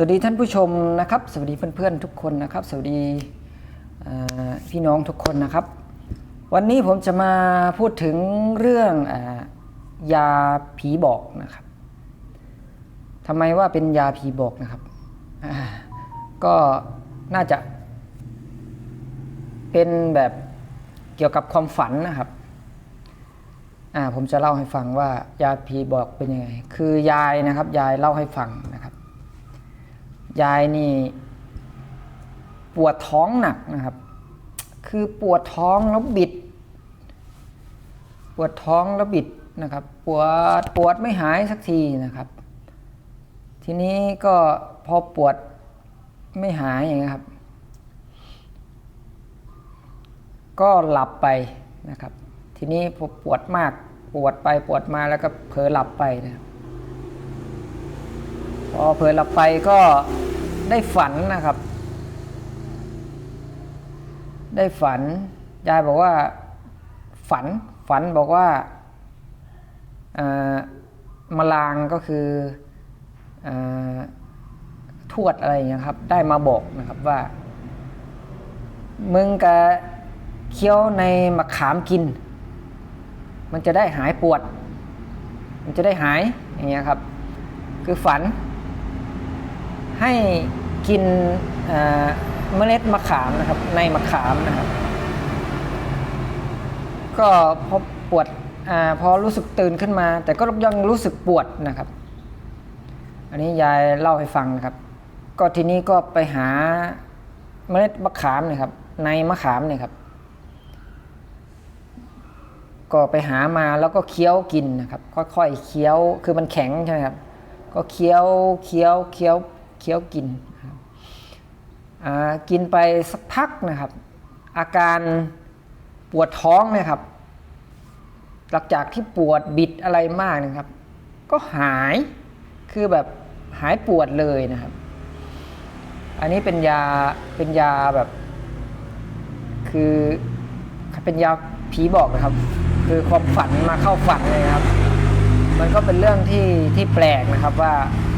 สวัสดีท่านผู้ชมนะครับ สวัสดีเพื่อนๆทุกคนนะครับ สวัสดีพี่น้องทุกคนนะครับ วันนี้ผมจะมาพูดถึงเรื่องอยาผีบอกนะครับทำไมว่าเป็นยาผีบอกนะครับ ก็น่าจะ เป็นแบบเกี่ยวกับความฝันนะครับผมจะเล่าให้ฟังว่ายาผีบอกเป็นยังไงคือยายนะครับ ยายเล่าให้ฟังนะ ยายนี่ปวดท้องหนักนะครับ คือปวดท้องแล้วบิด ปวดท้องแล้วบิดนะครับ ปวดปวดไม่หายสักทีนะครับ ทีนี้ก็พอปวดไม่หายอย่างเงี้ครับ ก็หลับไปนะครับ ทีนี้พอปวดมากปวดไปปวดมาแล้วก็เผลอหลับไปนะครับพอเผลอหลับไปก็ ได้ฝันนะครับ ได้ฝัน ยายบอกว่า ฝัน ฝันบอกว่าเอ่อมลางก็คืออทวดอะไรอย่างเงี้ครับ ได้มาบอกนะครับว่า มึงกับเคี้ยวในมะขามกิน มันจะได้หายปวด มันจะได้หายอย่างเงี้ยครับ คือฝันให้ กินเมล็ดมะขามนะครับ ในมะขามนะครับ ก็พอปวดอพอรู้สึกตื่นขึ้นมา แต่ก็ยังรู้สึกปวดนะครับ อันนี้ยายเล่าให้ฟังนะครับ ก็ทีนี้ก็ไปหาเมล็ดมะขามนี่ยครับ ในมะขามเนี่ยครับ ก็ไปหามาแล้วก็เคี้ยวกินนะครับ ค่อยๆเคี้ยวคือมันแข็งใช่ไหมครับ ก็เคี้ยวเคี้ยวเคี้ยวเคี้ยวกิน กินไปสักพักนะครับ อาการปวดท้องนะครับ หลังจากที่ปวดบิดอะไรมากนะครับ ก็หายคือแบบหายปวดเลยนะครับ อันนี้เป็นยาเป็นยาแบบ คือเป็นยาผีบอกนะครับ คือความฝันมาเข้าฝันเลยนะครับ มันก็เป็นเรื่องที่ที่แปลกนะครับว่า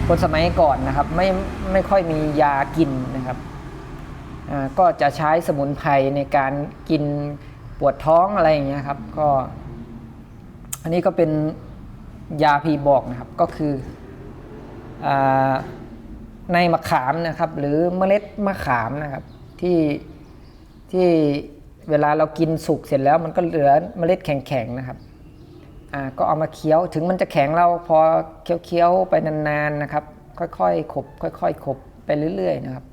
คนสมัยก่อนนะครับ ไม่ไม่ค่อยมียากินนะครับ ก็จะใช้สมุนไพรในการกินปวดท้องอะไรอย่างเงี้ยครับก็ อันนี้ก็เป็นยาผีบอกนะครับก็คืออในมะขามนะครับ หรือเมล็ดมะขามนะครับที่ที่เวลาเรากินสุกเสร็จแล้วมันก็เหลือเมล็ดแข็งๆนะครับก็เอามาเคี้ยวถึงมันจะแข็งเราพอเคี้ยวๆไปนานๆนะครับ ค่อยๆขบค่อยๆขบไปเรื่อย ๆ นะครับ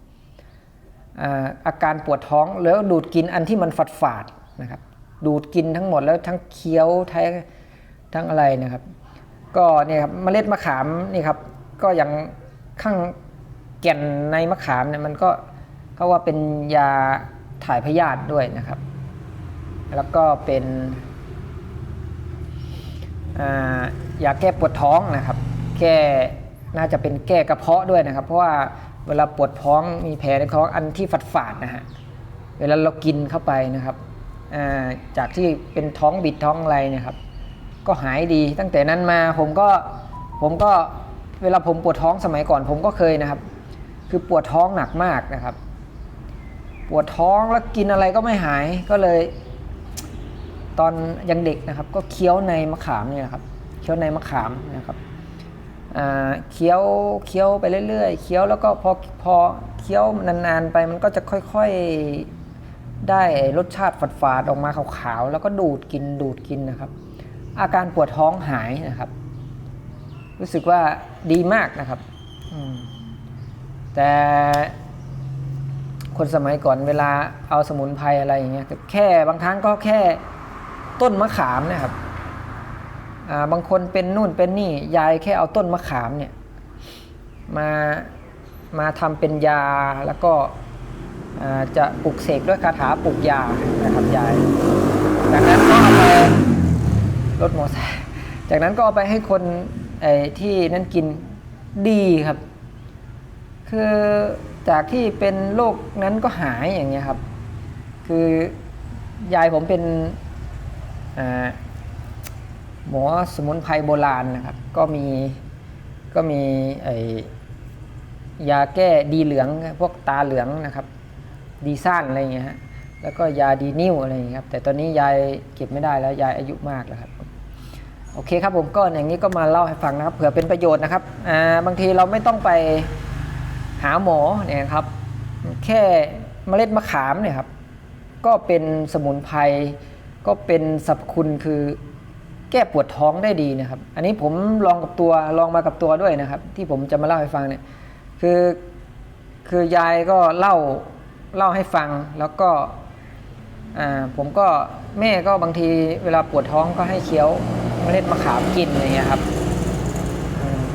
อาการปวดท้องแล้วดูดกินอันที่มันฝาดๆนะครับ ดูดกินทั้งหมดแล้วทั้งเคี้ยวทั้งทั้งอะไรนะครับ ก็เนี่ยครับเมล็ดมะขามนี่ครับก็ยังข้างแก่นในมะขามเนี่ยมันก็เขาว่าเป็นยาถ่ายพยาธิด้วยนะครับ แล้วก็เป็นายาแก้ปวดท้องนะครับ แก้น่าจะเป็นแก้กระเพาะด้วยนะครับ เพราะว่า เวลาปวดท้องมีแผลในท้องอันที่ฝาดๆนะฮะเวลาเรากินเข้าไปนะครับจากที่เป็นท้องบิดท้องอะไรเนะครับ ก็หายดีตั้งแต่นั้นมาผมก็ผมก็เวลาผมปวดท้องสมัยก่อน ผมก็เคยนะครับ คือปวดท้องหนักมากนะครับ ปวดท้องแล้วกินอะไรก็ไม่หายก็เลย ตอนยังเด็กนะครับ ก็เคี้ยวในมะขามเนี่ยนะครับ เคี้ยวในมะขามนะครับ เคี้ยวเคี้ยวไปเรื่อยๆเคี้ยวแล้วก็พอพอเคี้ยวนานๆไปมันก็จะค่อยๆได้รสชาติฝาดๆออกมาขาวๆแล้วก็ดูดกินดูดกินนะครับ อาการปวดท้องหายนะครับ รู้สึกว่าดีมากนะครับแต่คนสมัยก่อนเวลาเอาสมุนไพรอะไรอย่างเงี้ยแค่บางครั้งก็แค่ต้นมะขามนะครับ บางคนเป็นนู่นเป็นนี่ ยายแค่เอาต้นมะขามเนี่ยมามาทำเป็นยาแล้วก็จะปลุกเสกด้วยคาถาปลุกยานะครับยาย จากนั้นก็เอาไปรถมอเตอร์ไซค์จากนั้นก็เอาไปให้คนที่นั่นกินดีครับ คือจากที่เป็นโรคนั้นก็หายอย่างเงี้ยครับ คือยายผมเป็นอ่า หมอสมุนไพรโบราณนะครับ ก็มีก็มีไอยาแก้ดีเหลืองพวกตาเหลืองนะครับ ดีซ่านอะไรอย่างเงี้ยฮะแล้วก็ยาดีนิ้วอะไรอย่างเงี้ยครับ แต่ตอนนี้ยายเก็บไม่ได้แล้วยายอายุมากแล้วครับโอเคครับผมก็อย่างนี้ก็มาเล่าให้ฟังนะครับเผื่อเป็นประโยชน์นะครับอ่าบางทีเราไม่ต้องไปหาหมอเนี่ยครับ แค่เมล็ดมะขามเนี่ยครับ ก็เป็นสมุนไพรก็เป็นสรรพคุณคือ แก้ปวดท้องได้ดีนะครับ อันนี้ผมลองกับตัวลองมากับตัวด้วยนะครับ ที่ผมจะมาเล่าให้ฟังเนี่ยคือคือยายก็เล่าเล่าให้ฟังแล้วก็อ่าผมก็แม่ก็บางทีเวลาปวดท้องก็ให้เคี้ยวเมล็ดมะขามกินอย่างเงี้ยครับ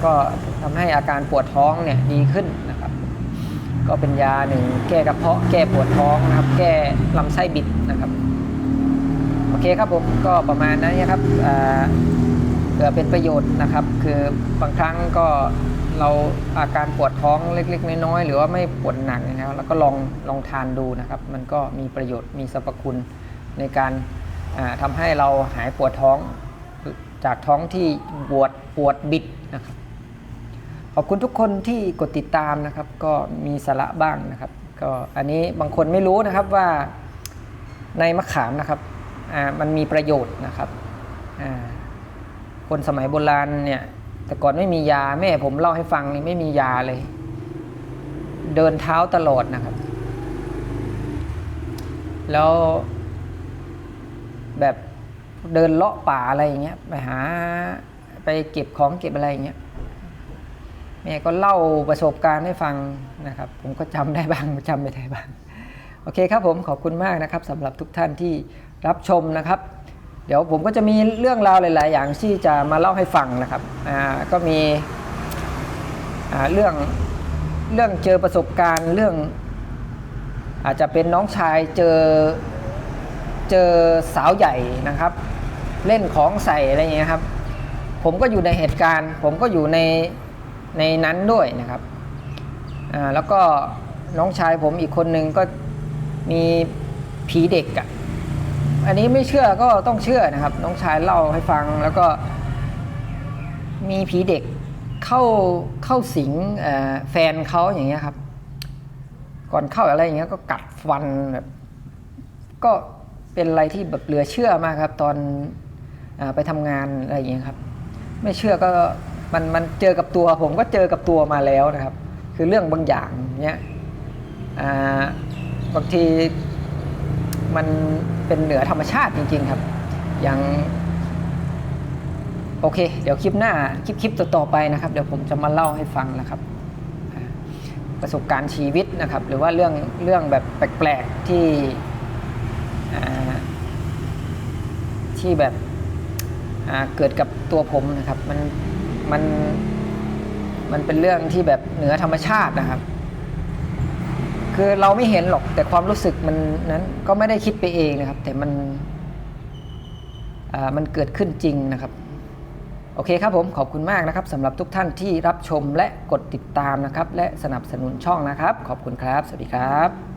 ก็ทำให้อาการปวดท้องเนี่ยดีขึ้นนะครับ ก็เป็นยาหนึ่งแก้กระเพาะแก้ปวดท้องนะครับ แก้ลำไส้บิดนะครับ โอเคครับผมก็ประมาณนั้นนะครับอ่าเผื่อเป็นประโยชน์นะครับ คือบางครั้งก็เราอาการปวดท้องเล็ก ๆ น้อยๆหรือว่าไม่ปวดหนักนะครับแล้วก็ลองลองทานดูนะครับ มันก็มีประโยชน์มีสรรพคุณในการาทำให้เราหายปวดท้องจากท้องที่ปวดปวดบิดนะครับ ขอบคุณทุกคนที่กดติดตามนะครับ ก็มีสาระบ้างนะครับ ก็อันนี้บางคนไม่รู้นะครับว่าในมะขามนะครับ มันมีประโยชน์นะครับ คนสมัยโบราณเนี่ยแต่ก่อนไม่มียาแม่ผมเล่าให้ฟังนี่ไม่มียาเลย เดินเท้าตลอดนะครับ แล้ว แบบเดินเลาะป่าอะไรอย่างเงี้ยไปหาไปเก็บของเก็บอะไรอย่างเงี้ยแม่ก็เล่าประสบการณ์ให้ฟังนะครับ ผมก็จำได้บ้างจำไม่ได้บ้าง โอเคครับผมขอบคุณมากนะครับสำหรับทุกท่านที่ รับชมนะครับ เดี๋ยวผมก็จะมีเรื่องราวหลาย ๆ อย่างที่จะมาเล่าให้ฟังนะครับอ่าก็มีอ่าเรื่องเรื่องเจอประสบการณ์เรื่อง อาจจะเป็นน้องชายเจอเจอสาวใหญ่นะครับ เล่นของใส่อะไรอย่างเงี้ยครับ ผมก็อยู่ในเหตุการณ์ ผมก็อยู่ในในนั้นด้วยนะครับอ่าแล้วก็น้องชายผมอีกคนนึงก็มีผีเด็กอะ่ะ อันนี้ไม่เชื่อก็ต้องเชื่อนะครับ น้องชายเล่าให้ฟังแล้วก็มีผีเด็กเข้าเข้าสิงแฟนเขาอย่างเงี้ยครับ ก่อนเข้าอะไรอย่างเงี้ยก็กัดฟันแบบก็เป็นอะไรที่แบบเหลือเชื่อมากครับ ตอนอไปทำงานอะไรอย่างเงี้ยครับ ไม่เชื่อก็มันมันเจอกับตัว ผมก็เจอกับตัวมาแล้วนะครับ คือเรื่องบางอย่างเนี้ยบางทีมัน เป็นเหนือธรรมชาติจริง ๆ ครับย่างโอเค เดี๋ยวคลิปหน้าคลิปคลิปต่อๆไปนะครับ เดี๋ยวผมจะมาเล่าให้ฟังนะครับ ประสบการณ์ชีวิตนะครับ หรือว่าเรื่องเรื่องแบบแปลกๆที่ที่แบบเกิดกับตัวผมนะครับ มันมันมันเป็นเรื่องที่แบบเหนือธรรมชาตินะครับ คือเราไม่เห็นหรอกแต่ความรู้สึกมันนั้นก็ไม่ได้คิดไปเองนะครับ แต่มันมันเกิดขึ้นจริงนะครับ โอเคครับผมขอบคุณมากนะครับสำหรับทุกท่านที่รับชมและกดติดตามนะครับ และสนับสนุนช่องนะครับ ขอบคุณครับ สวัสดีครับ